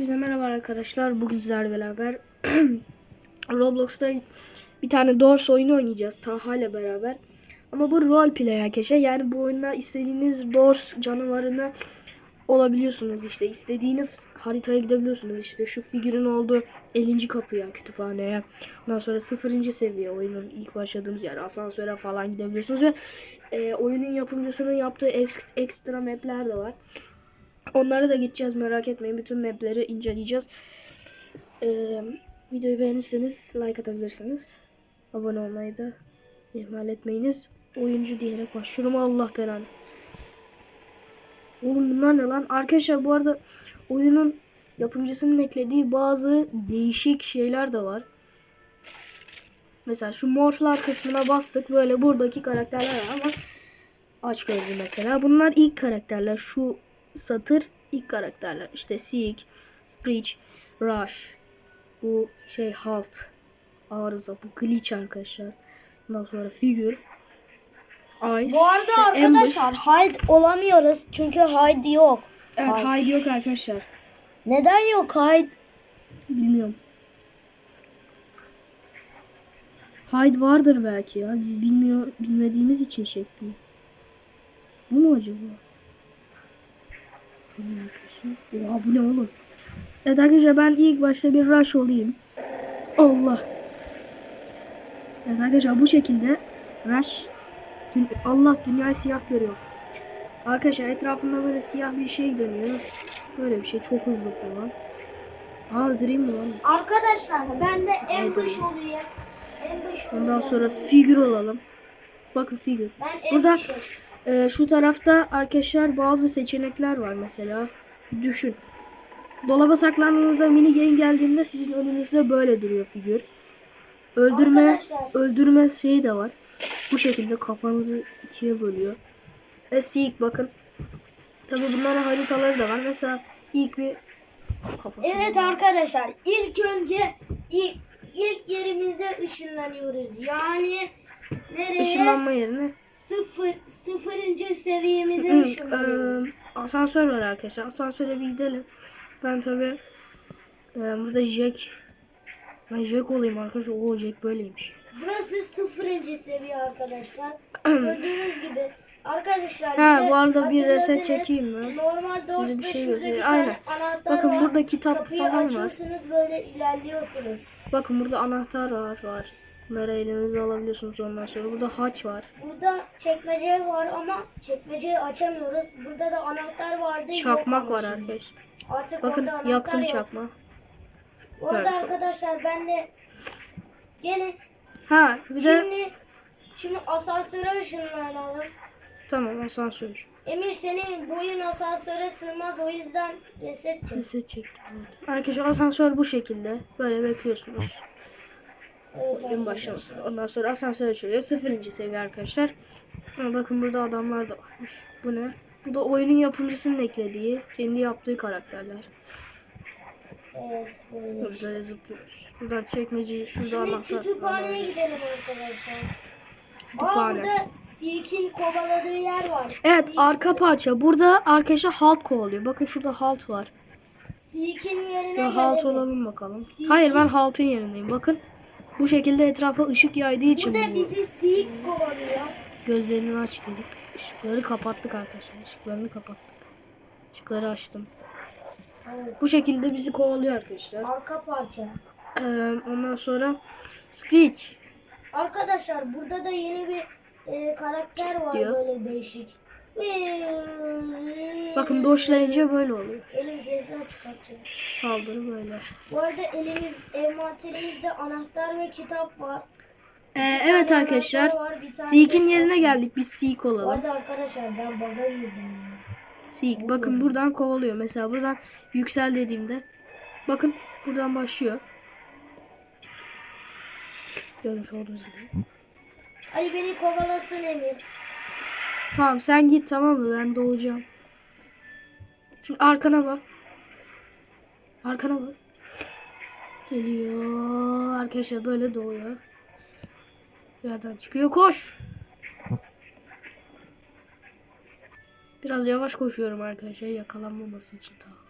Bize merhaba arkadaşlar. Bugün sizlerle beraber Roblox'ta bir tane Doors oyunu oynayacağız. Taha ile beraber. Ama bu role play arkadaşlar. Yani bu oyunda istediğiniz Doors canavarını olabiliyorsunuz işte. istediğiniz haritaya gidebiliyorsunuz. İşte şu figürün olduğu 50. kapıya, kütüphaneye. Ondan sonra 0. seviye oyunun ilk başladığımız yer. Asansöre falan gidebiliyorsunuz ve e, oyunun yapımcısının yaptığı eks- ekstra mapler de var. Onlara da gideceğiz merak etmeyin. Bütün mapleri inceleyeceğiz. Ee, videoyu beğenirseniz like atabilirsiniz. Abone olmayı da ihmal etmeyiniz. Oyuncu diyerek başlıyorum. Allah belanı. Oğlum bunlar ne lan? Arkadaşlar bu arada oyunun yapımcısının eklediği bazı değişik şeyler de var. Mesela şu morflar kısmına bastık. Böyle buradaki karakterler var ama aç gözlü mesela. Bunlar ilk karakterler. Şu satır ilk karakterler. İşte Seek, Screech, Rush. Bu şey Halt. Arıza. Bu Glitch arkadaşlar. Ondan sonra Figür. Ice. Bu arada ve Ambush. arkadaşlar hide olamıyoruz çünkü hide yok. Evet Hyde yok arkadaşlar. Neden yok hide? Bilmiyorum. Hyde vardır belki ya. Biz bilmiyor bilmediğimiz için şekli. Bu mu acaba? Ne arkadaşlar? Oha bu ne oğlum? Evet arkadaşlar ben ilk başta bir rush olayım. Allah. Evet arkadaşlar bu şekilde rush Allah dünyayı siyah görüyor. Arkadaşlar etrafında böyle siyah bir şey dönüyor. Böyle bir şey çok hızlı falan. Aa Dream mi lan? Arkadaşlar ben de ambush olayım. Ambush Ondan sonra figür olalım. Bakın figür. Ben Burada e, şu tarafta arkadaşlar bazı seçenekler var mesela. Düşün. Dolaba saklandığınızda mini game geldiğinde sizin önünüzde böyle duruyor figür. Öldürme Arkadaşlar. öldürme şeyi de var. Bu şekilde kafanızı ikiye bölüyor. Ve seek bakın. Tabi bunların haritaları da var. Mesela ilk bir kafası. Evet arkadaşlar ilk önce ilk, ilk yerimize ışınlanıyoruz. Yani nereye? Işınlanma yerine Sıfır, sıfırıncı seviyemize Hı, ışınlanıyoruz. asansör var arkadaşlar. Asansöre bir gidelim. Ben tabi burada Jack ben Jack olayım arkadaşlar. Oo Jack böyleymiş. Burası sıfırıncı seviye arkadaşlar. Gördüğünüz gibi arkadaşlar Ha, bu arada bir reset çekeyim mi? Normal Size bir şey göstereyim. Aynen. Bakın var. burada kitap Kapıyı falan var. açıyorsunuz böyle ilerliyorsunuz. Bakın burada anahtar var. var. Bunları elinize alabiliyorsunuz ondan sonra. Burada haç var. Burada çekmece var ama çekmeceyi açamıyoruz. Burada da anahtar vardı. Çakmak var arkadaşlar. Artık Bakın yaktım yok. çakma. Orada Evet, arkadaşlar ben de gene Ha bir de şimdi şimdi asansöre ışınlanalım. tamam asansör. Emir senin boyun asansöre sığmaz o yüzden reset çek. Reset çektim zaten. Arkadaşlar asansör bu şekilde. Böyle bekliyorsunuz. Evet başlaması. Ondan sonra asansör açılıyor. Sıfırıncı seviye arkadaşlar. Ama bakın burada adamlar da varmış. Bu ne? Bu da oyunun yapımcısının eklediği, kendi yaptığı karakterler. Evet böyle. işte. Böyle zıplıyoruz. Buradan çekmeceyi şurada Şimdi anahtar. kütüphaneye gidelim arkadaşlar. Aa burada Seek'in kovaladığı yer var. Evet Seek- arka parça. Burada arkadaşlar halt kovalıyor. Bakın şurada halt var. Seek'in yerine Ya halt gelelim. olalım bakalım. Seek'in- Hayır ben haltın yerindeyim. Bakın bu şekilde etrafa ışık yaydığı için bu. bizi Seek kovalıyor. Gözlerini aç dedik. Işıkları kapattık arkadaşlar. Işıklarını kapattık. Işıkları açtım. Evet. Bu şekilde bizi kovalıyor arkadaşlar. Arka parça. Ee, ondan sonra Screech. Arkadaşlar burada da yeni bir e, karakter Psst var diyor. böyle değişik. Bakın doşlayınca böyle oluyor. Elim sesini çıkartıyor. Saldırı böyle. Bu arada elimiz envanterimizde anahtar ve kitap var. Ee, evet arkadaşlar. Seek'in yerine geldik. Biz Seek Bu olalım. arada arkadaşlar ben baga girdim. Seek. Bakın buradan kovalıyor. Mesela buradan yüksel dediğimde. Bakın buradan başlıyor. Görmüş olduğunuz gibi. Ali beni kovalasın Emir. Tamam sen git tamam mı? Ben doğacağım. Şimdi arkana bak. Arkana bak. Geliyor. Arkadaşlar böyle doğuyor. Yerden çıkıyor. Koş. Biraz yavaş koşuyorum arkadaşlar yakalanmaması için tamam.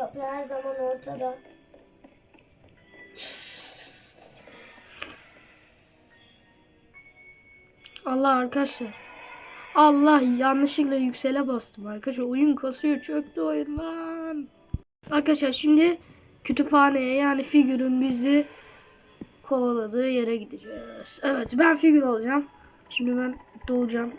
Kapı her zaman ortada. Allah arkadaşlar. Allah yanlışlıkla yüksele bastım arkadaşlar. Oyun kasıyor çöktü oyun lan. Arkadaşlar şimdi kütüphaneye yani figürün bizi kovaladığı yere gideceğiz. Evet ben figür olacağım. Şimdi ben doğacağım.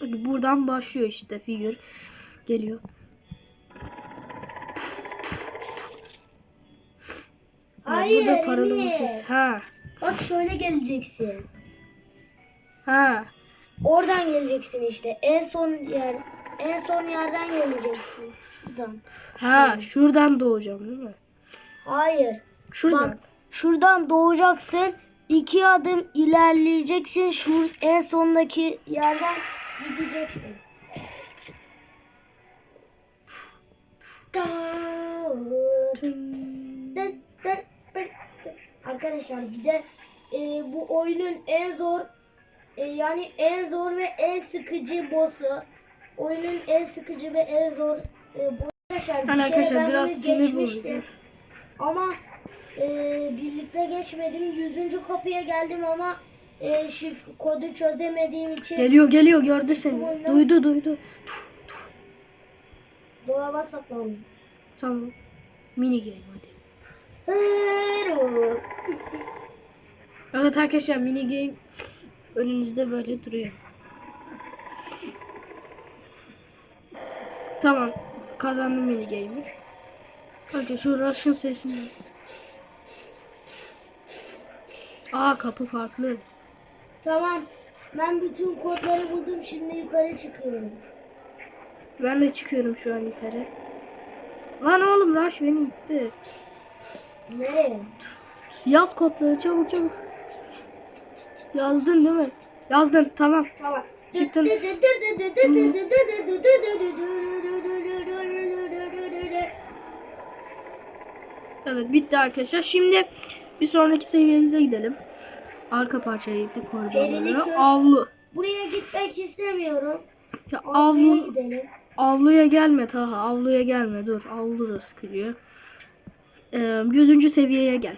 Buradan başlıyor işte figür. Geliyor. Hayır, burada paralı Emir. Ha. Bak şöyle geleceksin. Ha. Oradan geleceksin işte. En son yer en son yerden geleceksin. Buradan. Ha, şuradan doğacağım değil mi? Hayır. Şuradan. Bak şuradan doğacaksın. iki adım ilerleyeceksin. Şu en sondaki yerden gideceksin. Dın. Arkadaşlar bir de e, bu oyunun en zor e, yani en zor ve en sıkıcı boss'u. Oyunun en sıkıcı ve en zor e, bu- arkadaşlar. bir Yani kere ben biraz geçmiştim. Ama e, birlikte geçmedim. Yüzüncü kapıya geldim ama e, şif kodu çözemediğim için Geliyor geliyor gördü seni. Duydu duydu. dolaba saklandım. Tamam. Mini game hadi. Evet arkadaşlar mini game önünüzde böyle duruyor. Tamam. Kazandım mini game'i. Önce şu Russian sesini. Aa kapı farklı. Tamam. Ben bütün kodları buldum. Şimdi yukarı çıkıyorum. Ben de çıkıyorum şu an yukarı. Lan oğlum Rush beni itti. Nereye? Yaz kodları çabuk çabuk. Yazdın değil mi? Yazdın tamam. Tamam. Çıktın. Evet bitti arkadaşlar. Şimdi bir sonraki seviyemize gidelim. Arka parçaya gittik koridorlara. Avlu. Buraya gitmek istemiyorum. Ya avlu. Avluya gelme Taha. Avluya gelme. Dur. Avlu da sıkılıyor. Ee, yüzüncü seviyeye gel.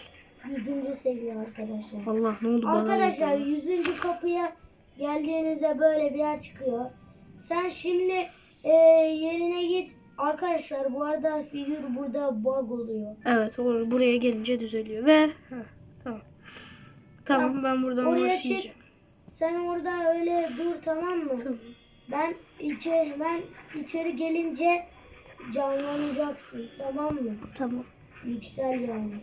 Yüzüncü seviye arkadaşlar. Allah ne oldu bana? Arkadaşlar oldu? yüzüncü kapıya geldiğinizde böyle bir yer çıkıyor. Sen şimdi e, yerine git. Arkadaşlar bu arada figür burada bug oluyor. Evet or- buraya gelince düzeliyor ve heh, tamam. Tamam ben buradan Oraya başlayacağım. çık. Sen orada öyle dur tamam mı? Tamam. Ben içeri ben içeri gelince canlanacaksın tamam mı? Tamam. Yüksel yani.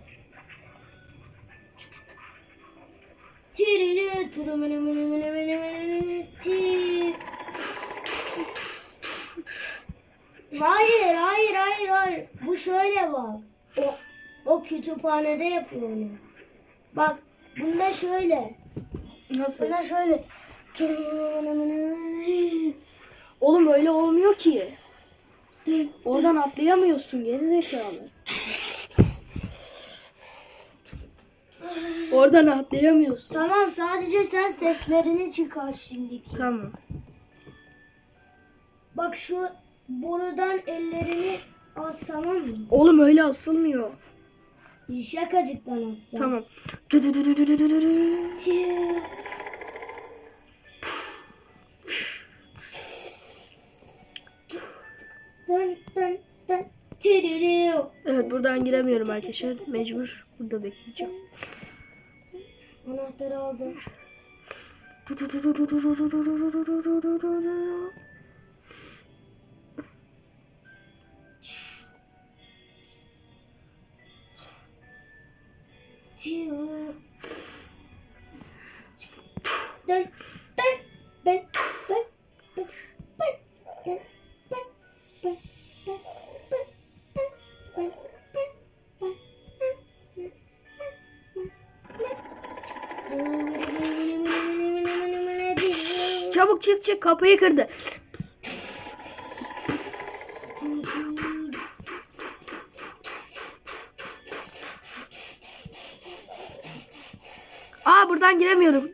Tirini turumunu munu munu munu munu ti. Hayır, hayır, hayır, hayır. Bu şöyle bak. O, o kütüphanede yapıyor onu. Bak, bunda şöyle. Nasıl? Bunda şöyle. Oğlum öyle olmuyor ki. Oradan atlayamıyorsun geri zekalı. Oradan atlayamıyorsun. Tamam sadece sen seslerini çıkar şimdiki. Tamam. Bak şu borudan ellerini az tamam mı? Oğlum öyle asılmıyor. Şakacıktan az tamam. Tamam. Çık. Dın dın dın. Evet buradan giremiyorum arkadaşlar. Mecbur burada bekleyeceğim. Anahtarı aldım. Dü Çık kapıyı kırdı. Aa buradan giremiyorum.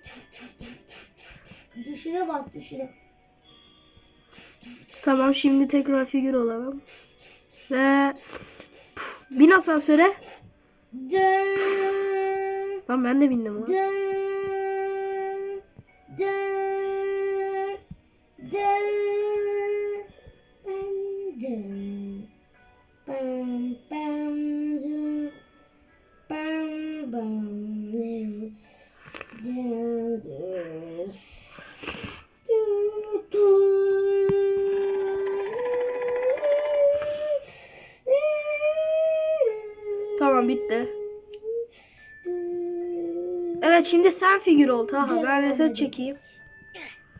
Düşüre bas düşüre. Tamam şimdi tekrar figür olalım. Ve bin asansöre. Dın, Lan ben de bindim. dın, dın, dın, dın, bam, bam, zı, bam, bam, dın, dın, dın, dın. Tamam bitti. Evet şimdi sen figür ol Taha. Ben reset çekeyim.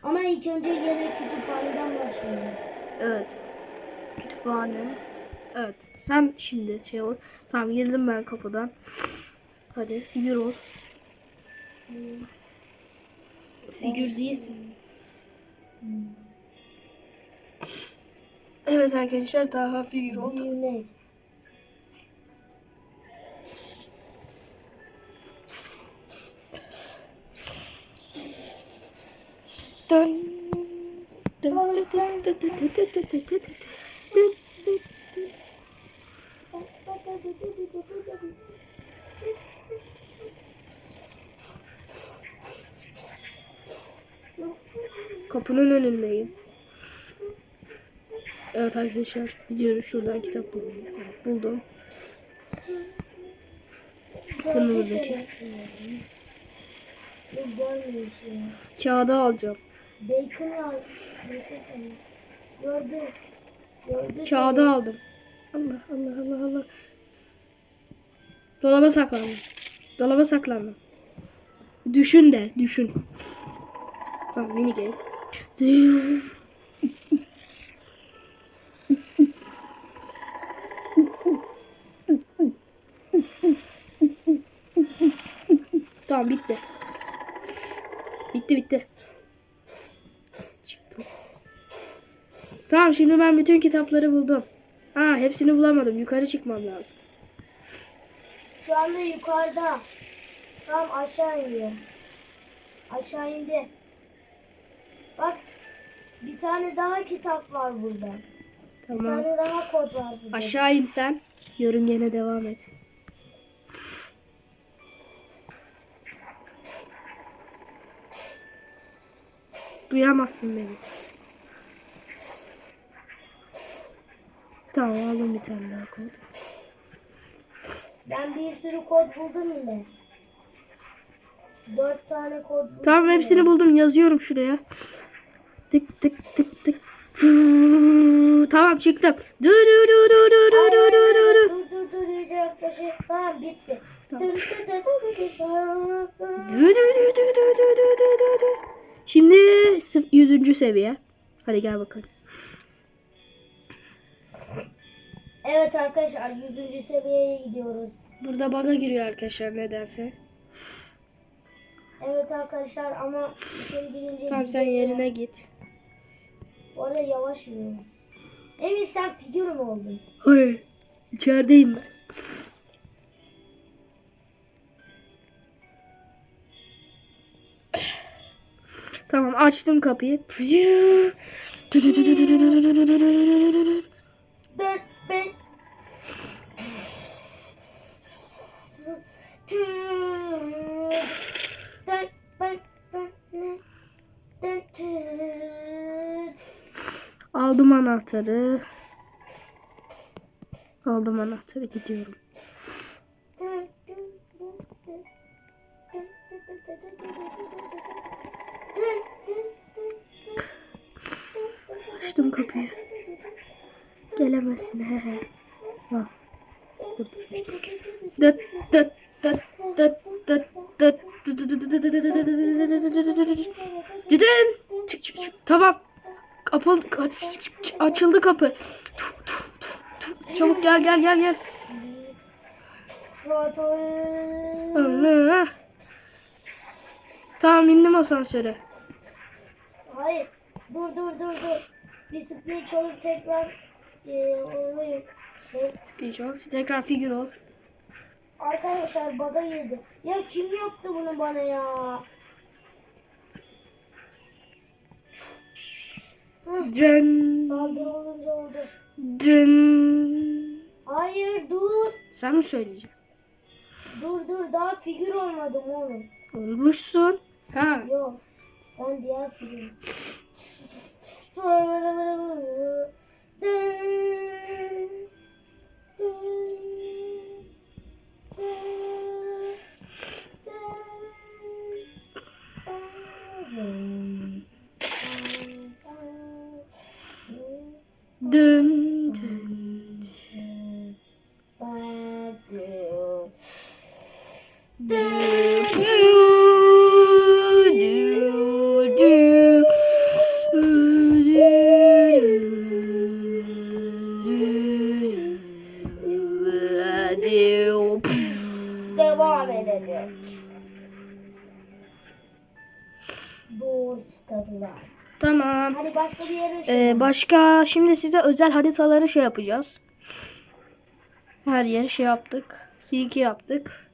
Ama ilk önce yine kütüphaneden başlıyoruz. Evet. Kütüphane. Evet. Sen şimdi şey ol. Tamam girdim ben kapıdan. Hadi figür ol. Figür değilsin. Evet arkadaşlar Taha figür oldu. Büyümek. Dön, dön, dön, dön, dön, dön, dön, dön, dön, dön, dön, dön. Kapının önündeyim. Evet arkadaşlar gidiyoruz şuradan kitap buldum. Evet, buldum. Kırmızıdaki. Şey. Kağıdı alacağım. Bacon al. Bacon seni. Gördü. Gördü Kağıdı aldım. Allah Allah Allah Allah. Dolaba saklandım. Dolaba saklandım. Düşün de düşün. Tamam mini game. tamam bitti. Bitti bitti. Tamam şimdi ben bütün kitapları buldum. Ha hepsini bulamadım. Yukarı çıkmam lazım. Şu anda yukarıda. Tam aşağı iniyor. Aşağı indi. Bak bir tane daha kitap var burada. Bir Tamam. tane daha kod var burada. Aşağı in sen. Yörüngene devam et. Duyamazsın beni. Tamam aldım bir tane daha kod. Ben bir sürü kod buldum bile. Dört tane kod buldum. Tamam hepsini buldum yazıyorum şuraya. Tık tık tık tık. Tamam çıktım. Du du du du du du du du du du. Dur dur dur iyice. Tamam bitti. Tamam. Dur, dur, dur, dur, dur, dur. Du du du du du du du du du du. Şimdi sıf- yüzüncü seviye. Hadi gel bakalım. Evet arkadaşlar 100. seviyeye gidiyoruz. Burada baga giriyor arkadaşlar nedense. Evet arkadaşlar ama içeri girince... Tamam sen yerine git. Bu arada yavaş yürüyoruz. Emir sen figür mü oldun? Hayır. İçerideyim ben. Tamam açtım kapıyı. Dön ben. Dön ben. Dön ne? Dön Aldım anahtarı. Aldım anahtarı gidiyorum. Kapı aç- açıldı kapı. Çabuk gel gel gel gel. Allah. Tamam indim asansöre. Hayır. Dur dur dur dur. Bir sprey çalıp tekrar e, olayım. Şey, Screenshot. Tekrar figür ol. arkadaşlar baga girdi. Ya kim yaptı bunu bana ya? Dren. Saldırı olunca oldu. Dren. Hayır dur. Sen mi söyleyeceksin? Dur dur daha figür olmadım oğlum. Olmuşsun. Ha. Yok. Ben diğer figür. Dın dın. Devam edecek. Hadi başka bir yere Ee, başka şimdi size özel haritaları şey yapacağız. Her yeri şey yaptık. C2 yaptık.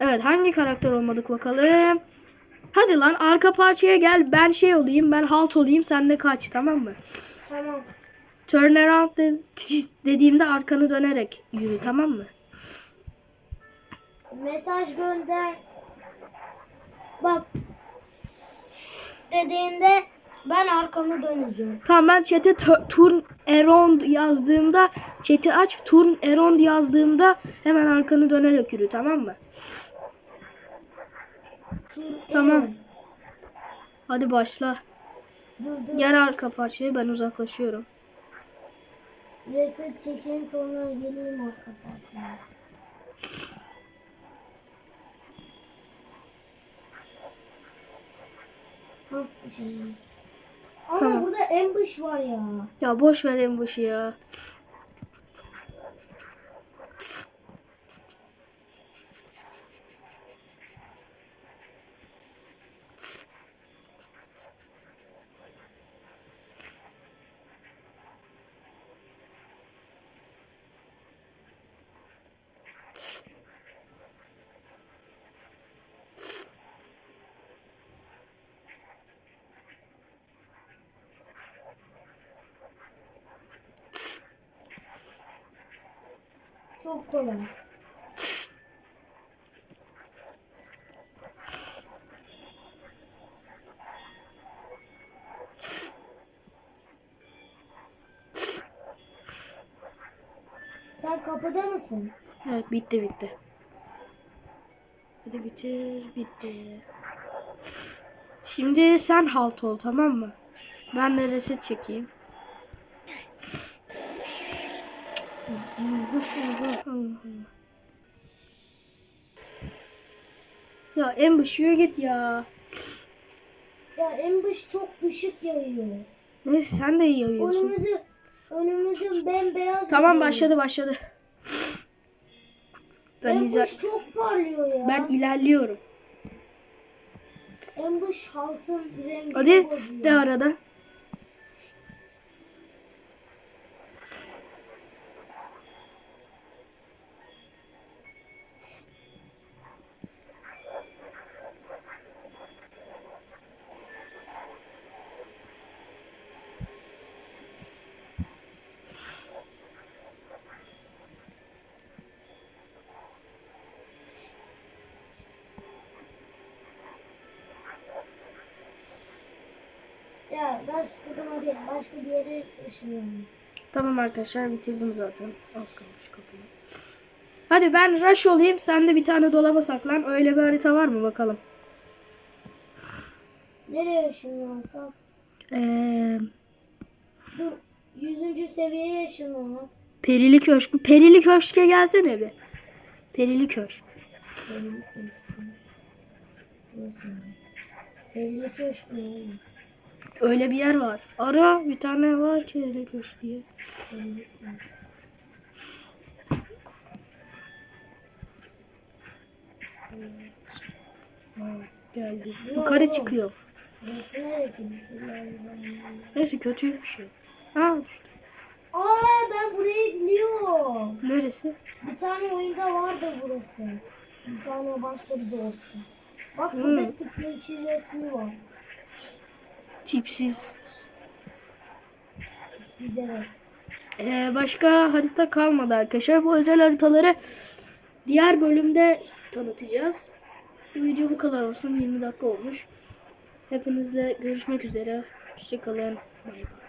Evet hangi karakter olmadık bakalım. Hadi lan arka parçaya gel. Ben şey olayım. Ben halt olayım. Sen de kaç tamam mı? Tamam. Turn around de- dediğimde arkanı dönerek yürü tamam mı? Mesaj gönder. Bak. Dediğinde ben arkamı döneceğim. Tamam ben chat'e tu- turn around yazdığımda chat'i aç. Turn around yazdığımda hemen arkanı dönerek yürü tamam mı? Tamam. Hadi başla. Dur dur. Gel arka parçaya ben uzaklaşıyorum. Reset çekeyim sonra geleyim arka parçaya. Hah şimdi. Ama Tamam. burada ambush var ya. Ya boş ver başı ya. Çok kolay. Sen kapıda mısın? Evet bitti bitti. Hadi bitir bitti. Şimdi sen halt ol tamam mı? Ben de reset çekeyim. Ya Ambush yürü git ya. Ya ambush çok ışık yayıyor. Neyse sen de iyi yayıyorsun. Önümüzü önümüzün bembeyaz. Tamam yayıyor. başladı başladı. Ben Ambush iza- çok parlıyor ya. ben ilerliyorum. Ambush haltın rengi. Hadi de arada. Ya hadi başka bir yere ışınlanayım. Tamam arkadaşlar bitirdim zaten. Az kalmış kapıyı. Hadi ben rush olayım. Sen de bir tane dolaba saklan. Öyle bir harita var mı bakalım. Nereye ışınlansam? Ee, Dur. Yüzüncü seviyeye ışınlanmak. Perili Köşk. Perili Köşk'e gelsene bir. Perili Köşk. Belli köşk mı? Belli köşk oğlum? Öyle bir yer var. Ara bir tane var Perili Köşk diye. Ha, geldi. Yukarı çıkıyor. Burası neresi? Bismillahirrahmanirrahim. Neyse. Ha düştü. Aa ben burayı biliyorum. Neresi? Bir tane oyunda vardı burası. Bir tane başka bir dostu. Bak Hmm. burada Splinter resmi var. Tipsiz. Tipsiz evet. Ee, başka harita kalmadı arkadaşlar. Bu özel haritaları diğer bölümde tanıtacağız. Bu video bu kadar olsun. 20 dakika olmuş. Hepinizle görüşmek üzere. Hoşçakalın. Bay bay.